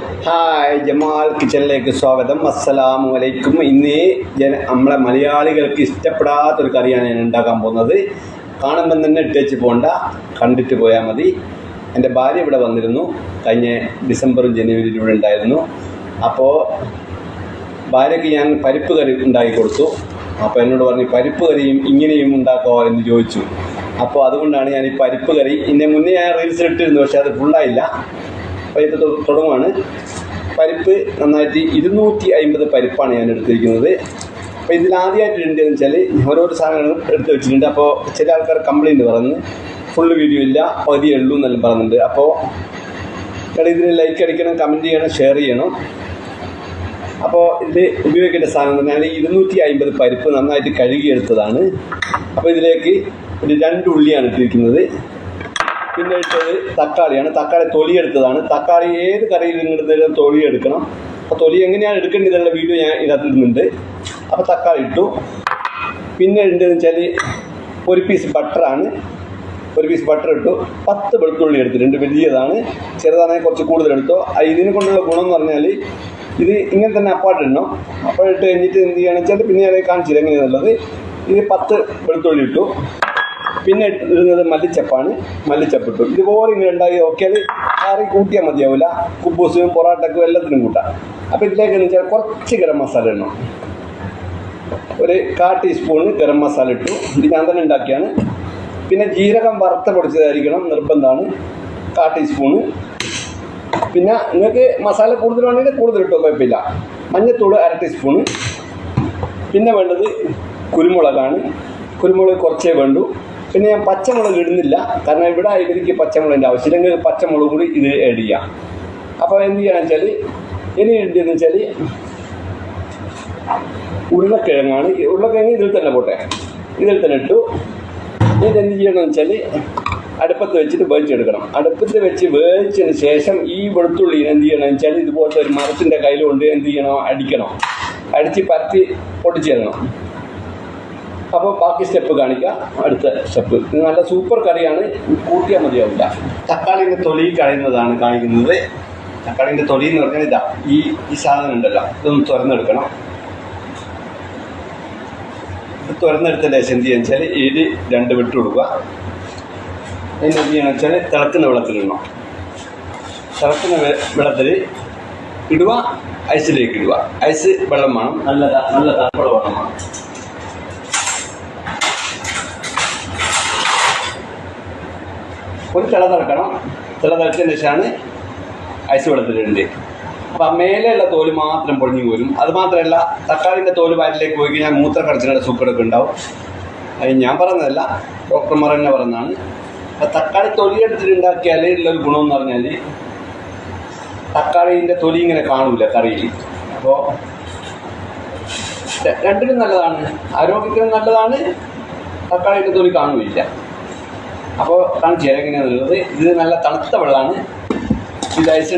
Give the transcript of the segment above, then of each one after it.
Hi Jamal കിച്ചണിലേക്ക് സ്വാഗതം. അസ്സലാമു അലൈക്കും. ഇന്ന് നമ്മളെ മലയാളികൾക്ക് ഇഷ്ടപ്പെടാത്തൊരു കറിയാണ് ഞാൻ ഉണ്ടാക്കാൻ പോകുന്നത്. കാണുമ്പം തന്നെ ഇട്ടേച്ച് പോകണ്ട കണ്ടിട്ട് പോയാൽ മതി. എന്റെ ഭാര്യ ഇവിടെ വന്നിരുന്നു. കഴിഞ്ഞ ഡിസംബറും ജനുവരിയിലും ഇവിടെ ഉണ്ടായിരുന്നു. അപ്പോൾ ഭാര്യയ്ക്ക് ഞാൻ പരിപ്പ് കറി ഉണ്ടാക്കി കൊടുത്തു. അപ്പോൾ എന്നോട് പറഞ്ഞു പരിപ്പ് കറിയും ഇങ്ങനെയും ഉണ്ടാക്കുമോ എന്ന് ചോദിച്ചു. അപ്പോൾ അതുകൊണ്ടാണ് ഞാൻ ഈ പരിപ്പ് കറി ഇതിന്റെ മുന്നേ ഞാൻ റീൽസിൽ ഇട്ടിരുന്നു പക്ഷേ അത് ഫുള്ളായില്ല തൊ- തുടങ്ങുവാണ്. പരിപ്പ് നന്നായിട്ട് ഇരുന്നൂറ്റി അമ്പത് പരിപ്പാണ് ഞാൻ എടുത്തിരിക്കുന്നത്. അപ്പോൾ ഇതിൽ ആദ്യമായിട്ട് ഇടേണ്ടതെന്ന് വെച്ചാൽ ഓരോരോ സാധനങ്ങളും എടുത്ത് വെച്ചിട്ടുണ്ട്. അപ്പോൾ ചില ആൾക്കാർ കംപ്ലയിന്റ് പറഞ്ഞു ഫുള്ള് വീഡിയോ ഇല്ല. പതിയേ ഉള്ളൂ എന്നെല്ലാം പറയുന്നുണ്ട്. അപ്പോൾ നിങ്ങൾ ഇതിന് ലൈക്ക് അടിക്കണം കമന്റ് ചെയ്യണം ഷെയർ ചെയ്യണം. അപ്പോൾ ഇത് ഉപയോഗിക്കേണ്ട സാധനം എന്ന് പറഞ്ഞാൽ ഇരുന്നൂറ്റി അമ്പത് പരിപ്പ് നന്നായിട്ട് കഴുകിയെടുത്തതാണ്. അപ്പോൾ ഇതിലേക്ക് ഒരു രണ്ട് ഉള്ളിയാണ് ഇട്ടിരിക്കുന്നത്. പിന്നെ ഇട്ടത് തക്കാളിയാണ്. തക്കാളി തൊലിയെടുത്തതാണ്. തക്കാളി ഏത് കറിയിൽ നിന്നെടുത്താലും തൊലി എടുക്കണം അപ്പോൾ തൊലി എങ്ങനെയാണ് എടുക്കേണ്ടത് എന്നുള്ള വീഡിയോ ഞാൻ ഇതിനകത്ത് അപ്പോൾ തക്കാളി ഇട്ടു. പിന്നെ ഉണ്ടെന്ന് വെച്ചാൽ ഒരു പീസ് ബട്ടറാണ് ഒരു പീസ് ബട്ടർ ഇട്ടു. പത്ത് വെളുത്തുള്ളി എടുത്തിട്ടുണ്ട്. വലിയതാണ്. ചെറുതാണെങ്കിൽ കുറച്ച് കൂടുതൽ എടുത്തോ. ഇതിനെ കൊണ്ടുള്ള ഗുണം എന്ന് പറഞ്ഞാൽ ഇത് ഇങ്ങനെ തന്നെ അപ്പാട്ടിടണം അപ്പോൾ ഇട്ട് കഴിഞ്ഞിട്ട് എന്ത് ചെയ്യുകയാണെന്ന് വെച്ചാൽ പിന്നെ ഞാൻ കാണിച്ചില്ല. എങ്ങനെയാണുള്ളത് ഇത് പത്ത് വെളുത്തുള്ളി ഇട്ടു. പിന്നെ ഇടുന്നത് മല്ലിച്ചപ്പാണ്. മല്ലിച്ചപ്പ് ഇട്ടു ഇതുപോലെ ഇങ്ങനെ ഉണ്ടാക്കി നോക്കിയാൽ കറി കൂട്ടിയാൽ മതിയാവില്ല കുബൂസിനും പൊറാട്ടക്കും എല്ലാത്തിനും കൂട്ടാം. അപ്പോൾ ഇതിലേക്ക് എന്ന് വെച്ചാൽ കുറച്ച് ഗരം മസാല ഇടണം. ഒരു കാ ടീസ്പൂണ് ഗരം മസാല ഇട്ടു. ഇത് ഞാൻ തന്നെ ഉണ്ടാക്കിയാണ്. പിന്നെ ജീരകം വറുത്ത പൊടിച്ചതായിരിക്കണം നിർബന്ധമാണ്. കാ ടീസ്പൂണ്. പിന്നെ നിങ്ങൾക്ക് മസാല കൂടുതലാണെങ്കിൽ കൂടുതൽ ഇട്ടോ കുഴപ്പമില്ല. മഞ്ഞത്തൂൾ അര ടീസ്പൂണ്. പിന്നെ വേണ്ടത് കുരുമുളകാണ്. കുരുമുളക് കുറച്ചേ വേണ്ടൂ. പിന്നെ ഞാൻ പച്ചമുളക് ഇടുന്നില്ല. കാരണം ഇവിടെ ഇവർക്ക് പച്ചമുളകിന്റെ ആവശ്യമില്ലെങ്കിൽ പച്ചമുളക് കൂടി ഇത് ആഡ് ചെയ്യാം. അപ്പോൾ എന്ത് ചെയ്യണം വെച്ചാൽ ഇനി ഇടുന്നതെന്ന് വെച്ചാൽ ഉരുളക്കിഴങ്ങാണ്. ഉരുളക്കിഴങ്ങ് ഇതിൽ തന്നെ പോട്ടെ. ഇതിൽ തന്നെ ഇട്ടു. ഇത് എന്ത് ചെയ്യണമെന്ന് വെച്ചാൽ അടുപ്പത്ത് വെച്ചിട്ട് വേവിച്ചെടുക്കണം. അടുപ്പത്ത് വെച്ച് വേവിച്ചതിന് ശേഷം ഈ വെളുത്തുള്ളി എന്ത് ചെയ്യണം വെച്ചാൽ ഇതുപോലത്തെ ഒരു മരത്തിന്റെ കയ്യിലുകൊണ്ട് എന്ത് ചെയ്യണം? അടിക്കണം. അടിച്ച് പരത്തി പൊട്ടിച്ചിടണം അപ്പോൾ ബാക്കി സ്റ്റെപ്പ് കാണിക്കാം. അടുത്ത സ്റ്റെപ്പ് നല്ല സൂപ്പർ കറിയാണ്. കൂട്ടിയാൽ മതിയാവില്ല. തക്കാളിന്റെ തൊലി കളയുന്നതാണ് കാണിക്കുന്നത്. തക്കാളിന്റെ തൊലി എന്ന് പറഞ്ഞാൽ ഇതാ ഈ ഈ സാധനം ഉണ്ടല്ലോ ഇതൊന്ന് തുറന്നെടുക്കണം ഇത് തുറന്നെടുത്ത ശേഷം എന്ത് ചെയ്യുക വെച്ചാൽ ഇത് രണ്ട് വിട്ട് കൊടുക്കുക. അതിന് എന്ത് ചെയ്യണം വെച്ചാൽ തിളക്കുന്ന വെള്ളത്തിലിടണം തിളക്കുന്ന വെള്ളത്തിൽ ഇടുക ഐസിലേക്ക് ഇടുക. ഐസ് വെള്ളം വേണം. നല്ല നല്ല തണുപ്പുള്ള വെള്ളം വേണം. ഒരു തിള തിളക്കണം. തിള തിളച്ചതിന് ശേഷമാണ് ഐസ് വെള്ളത്തിലിടേണ്ടത്. അപ്പം ആ മേലെയുള്ള തോൽ മാത്രം പൊളിഞ്ഞു പോരും. അത് മാത്രമല്ല തക്കാളിന്റെ തോൽ വയറ്റിലേക്ക് പോയി കഴിഞ്ഞാൽ മൂത്രക്കടച്ചിലുള്ള സൂക്കടൊക്കെ ഉണ്ടാവും അത് ഞാൻ പറഞ്ഞതല്ല ഡോക്ടർമാർ തന്നെ പറഞ്ഞതാണ്. അപ്പം തക്കാളി തൊലി എടുത്തിട്ട് ഉണ്ടാക്കിയാൽ ഉള്ളൊരു ഗുണമെന്ന് പറഞ്ഞാൽ തക്കാളിന്റെ തൊലി ഇങ്ങനെ കാണൂല കറിയിൽ. അപ്പോൾ രണ്ടിനും നല്ലതാണ്. ആരോഗ്യത്തിനും നല്ലതാണ്. തക്കാളിന്റെ തൊലി കാണുകയില്ല. അപ്പോൾ കാണിച്ചു തരാം എങ്ങനെയാണെന്നുള്ളത് ഇത് നല്ല തണുത്ത വെള്ളമാണ്. ഇത് ഐസ്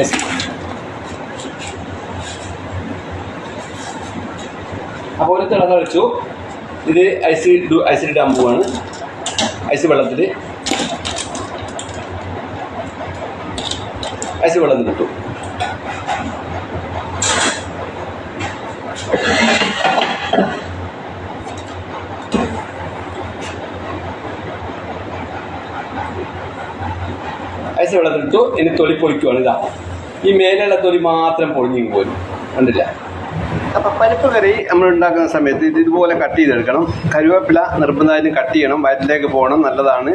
ഐസ്. അപ്പോൾ ഒരു തിള തളിച്ചു ഇത് ഐസ് ഐസിലിടാൻ പോവാണ്. ഐസ് വെള്ളത്തിൽ ഐസ് വെള്ളത്തിലിട്ടു ഐസ് വെള്ളത്തിലിട്ടു ഇനി തൊലി പൊളിക്കുവാണ്. ഇതാ. ഈ മേലുള്ള തൊലി മാത്രം പൊളിഞ്ഞു പോലും കണ്ടില്ല? അപ്പം പരിപ്പ് കറി നമ്മൾ ഉണ്ടാക്കുന്ന സമയത്ത് ഇത് ഇതുപോലെ കട്ട് ചെയ്തെടുക്കണം. കരുവേപ്പില നിർബന്ധമായിട്ടും കട്ട് ചെയ്യണം. വയറ്റിലേക്ക് പോകണം. നല്ലതാണ്.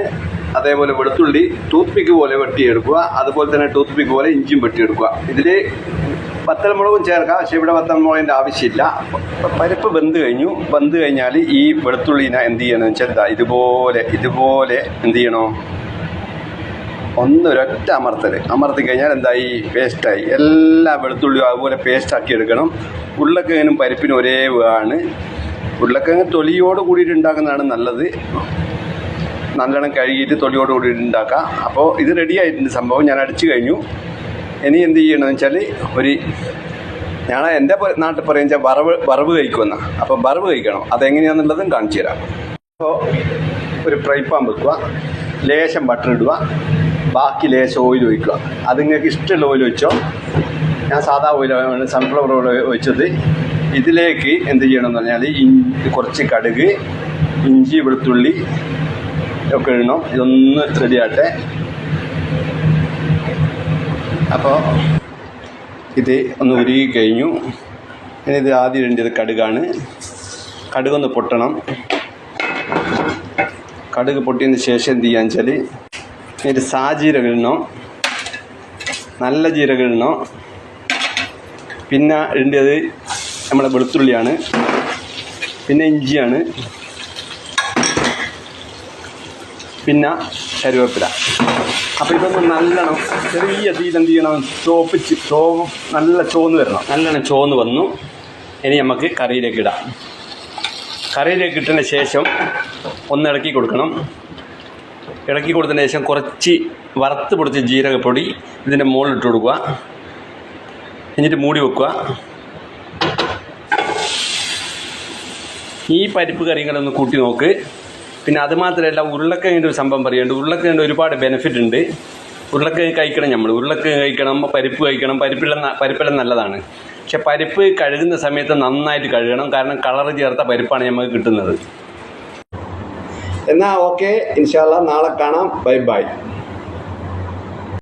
അതേപോലെ വെളുത്തുള്ളി ടൂത്ത് പിക്ക് പോലെ വെട്ടിയെടുക്കുക. അതുപോലെ തന്നെ ടൂത്ത് പിക്ക് പോലെ ഇഞ്ചിയും വെട്ടിയെടുക്കുക. ഇതിൽ വത്തൽമുളകും ചേർക്കാം. പക്ഷേ ഇവിടെ വത്തൽമുളകിന്റെ ആവശ്യമില്ല. പരിപ്പ് വെന്ത് കഴിഞ്ഞു. വെന്ത് കഴിഞ്ഞാൽ ഈ വെളുത്തുള്ളിനെ എന്ത് ചെയ്യണമെന്ന് വെച്ചാൽ ഇതുപോലെ ഇതുപോലെ എന്ത് ചെയ്യണോ? ഒന്നൊരൊറ്റ അമർത്തൽ അമർത്തി കഴിഞ്ഞാൽ എന്തായി? പേസ്റ്റായി. എല്ലാ വെളുത്തുള്ളിയും അതുപോലെ പേസ്റ്റാക്കി എടുക്കണം. ഉരുളക്കിഴങ്ങനും പരിപ്പിനും ഒരേ ആണ് ഉരുളക്കിഴങ്ങ് തൊലിയോട് കൂടിയിട്ട് ഉണ്ടാക്കുന്നതാണ് നല്ലത്. നല്ലോണം കഴുകിയിട്ട് തൊലിയോട് കൂടിയിട്ട് ഉണ്ടാക്കാം. അപ്പോൾ ഇത് റെഡി ആയിട്ടുണ്ട് സംഭവം. ഞാൻ അടിച്ചു കഴിഞ്ഞു. ഇനി എന്ത് ചെയ്യണമെന്ന് വെച്ചാൽ ഒരു ഞാൻ എന്റെ നാട്ടിൽ പറയുക വെച്ചാൽ വറവ് വറവ് കഴിക്കുമെന്ന. അപ്പോൾ വറവ് കഴിക്കണം. അതെങ്ങനെയാണെന്നുള്ളതും കാണിച്ചു തരാം. അപ്പോൾ ഒരു ഫ്രൈ പാൻ വെക്കുക. ലേശം ബട്ടർ ഇടുക. ബാക്കി ലേശം ഓയിൽ ഒഴിക്കുക. അത് നിങ്ങൾക്ക് ഇഷ്ടമുള്ള ഓയിൽ വെച്ചോ ഞാൻ സാധാ ഓയിലാണ് സൺഫ്ലവർ ഓയിൽ ഒഴിച്ചത്. ഇതിലേക്ക് എന്ത് ചെയ്യണമെന്ന് പറഞ്ഞാൽ ഇഞ്ചി കുറച്ച് കടുക് ഇഞ്ചി വെളുത്തുള്ളി ഒക്കെ ഇടണം. ഇതൊന്ന് റെഡിയാട്ടെ അപ്പോൾ ഇത് ഒന്ന് ഉരുകി കഴിഞ്ഞു. ഇനി ഇത് ആദ്യം ഇടേണ്ടത് കടുകാണ്. കടുകൊന്ന് പൊട്ടണം. കടുക് പൊട്ടിയതിന് ശേഷം എന്ത് ചെയ്യാന്ന് വെച്ചാൽ ഇതിന്റെ സാജീരകം ഇടണം. നല്ല ജീരകം ഇടണം. പിന്നെ ഇടേണ്ടത് നമ്മുടെ വെളുത്തുള്ളിയാണ്. പിന്നെ ഇഞ്ചിയാണ്. പിന്നെ കരുവേപ്പില അപ്പോൾ ഇതൊന്ന് നല്ലോണം ചെറിയ തീയിൽ എന്ത് ചെയ്യണം? ചോപ്പിച്ച് ചോ നല്ല ചോന്ന് വരണം. നല്ലോണം ചോന്ന് വന്നു. ഇനി നമുക്ക് കറിയിലേക്ക് ഇടാം. കറിയിലേക്ക് ഇട്ടതിന് ശേഷം ഒന്ന് ഇളക്കി കൊടുക്കണം. ഇളക്കി കൊടുത്തതിന് ശേഷം കുറച്ച് വറുത്ത് പൊടിച്ച ജീരകപ്പൊടി ഇതിന്റെ മുകളിൽ ഇട്ട് കൊടുക്കുക. എന്നിട്ട് മൂടി വെക്കുക. ഈ പരിപ്പ് കറികളൊന്ന് കൂട്ടി നോക്ക്. പിന്നെ അതുമാത്രമല്ല ഉരുളക്കിഴങ്ങിന്റെ ഒരു സംഭവം പറയുന്നുണ്ട്. ഉരുളക്കിഴങ്ങിന്റെ ഒരുപാട് ബെനിഫിറ്റ് ഉണ്ട്. ഉരുളക്കിഴങ്ങ് കഴിക്കണം നമ്മൾ. ഉരുളക്കിഴങ്ങ് കഴിക്കണം പരിപ്പ് കഴിക്കണം. പരിപ്പെല്ലാം പരിപ്പെല്ലാം നല്ലതാണ്. പക്ഷെ പരിപ്പ് കഴുകുന്ന സമയത്ത് നന്നായിട്ട് കഴുകണം. കാരണം കളറ് ചേർത്ത പരിപ്പാണ് നമുക്ക് കിട്ടുന്നത്. എന്നാൽ ഓക്കെ ഇൻഷാല്ല നാളെ കാണാം. Bye bye